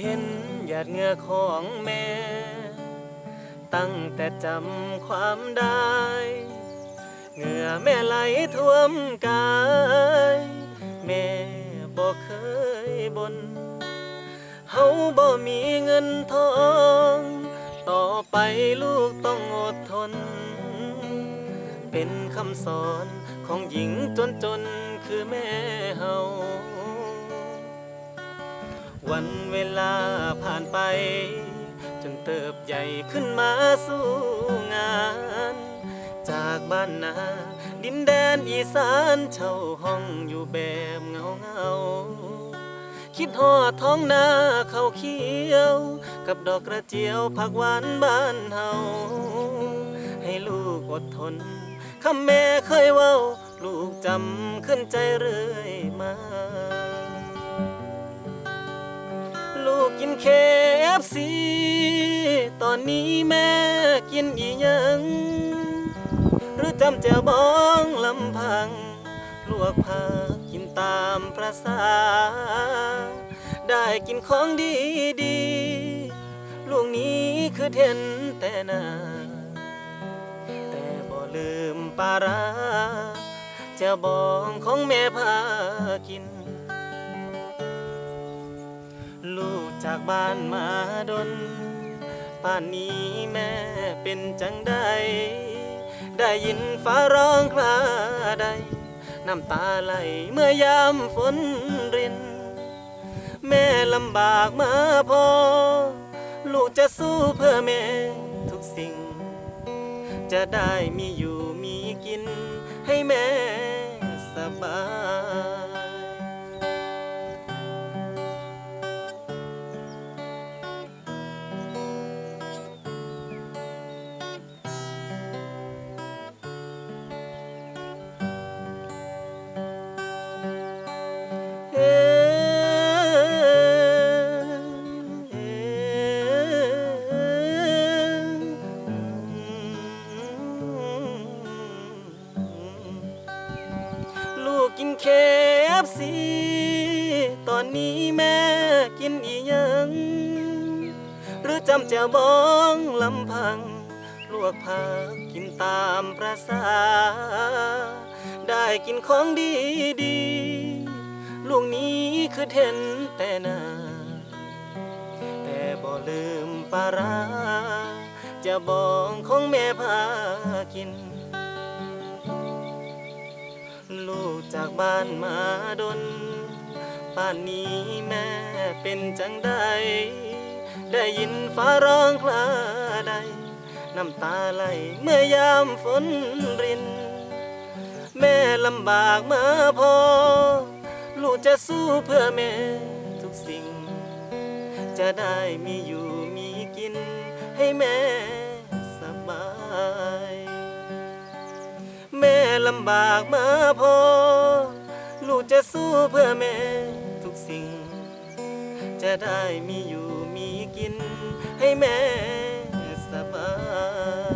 เห็นหยาดเหงื่อของแม่ ตั้งแต่จำความได้ เหงื่อแม่ไหลท่วมกาย แม่บ่เคยบนเฮาบ่มีเงินทอง ต่อไปลูกต้องอดทน เป็นคำสอนของหญิงจนจนคือแม่เฮา วันเวลาผ่านไป จนเติบใหญ่ขึ้นมาสู้งาน จากบ้านนา ดินแดนอีสานเช่าห้องอยู่แบบเงาเงาคิดฮอดท้องนาเขาวเขียว กับดอกกระเจียวผักหวานบ้านเฮาให้ลูกอดทนคำแม่เคยเว้า ลูกจำขึ้นใจเรื่อยมา กกินเคฟซีตอนนี้แม่กินอีหยัง หรือจำแจวบองลำพัง ลวกผักกินตามประสา ได้กินของดีดีๆลูกนี้คือเทนแต่นาแต่บ่ลืมปลาร้าแจวบองของแม่พากิน จากบ้านมาดน ป่านนี้แม่เป็นจังใด ได้ยินฟ้าร้องคลาใด น้ำตาไหลเมื่อยามฝนริน แม่ลำบากมาพอ ลูกจะสู้เพื่อแม่ทุกสิ่ง จะได้มีอยู่มีกินให้แม่สบาย ฟซีตอนนี้แม่กินอีหยัง หรือจำจวบองลำพัง ลวกผักกินตามประสา ได้กินของดีดีๆลูกนี้คือเทนแต่นาแต่บ่ลืมปลาราจะบองของแม่พากิน ลูกจากบ้านมาดนป่านนี้แม่เป็นจังใด ได้ยินฟ้าร้องคลาใด น้ำตาไหลเมื่อยามฝนริน แม่ลำบากมาพอ ลูกจะสู้เพื่อแม่ทุกสิ่ง จะได้มีอยู่มีกินให้แม่ ลำบากมาพอ ลูกจะสู้เพื่อแม่ทุกสิ่ง จะได้มีอยู่มีกินให้แม่สบาย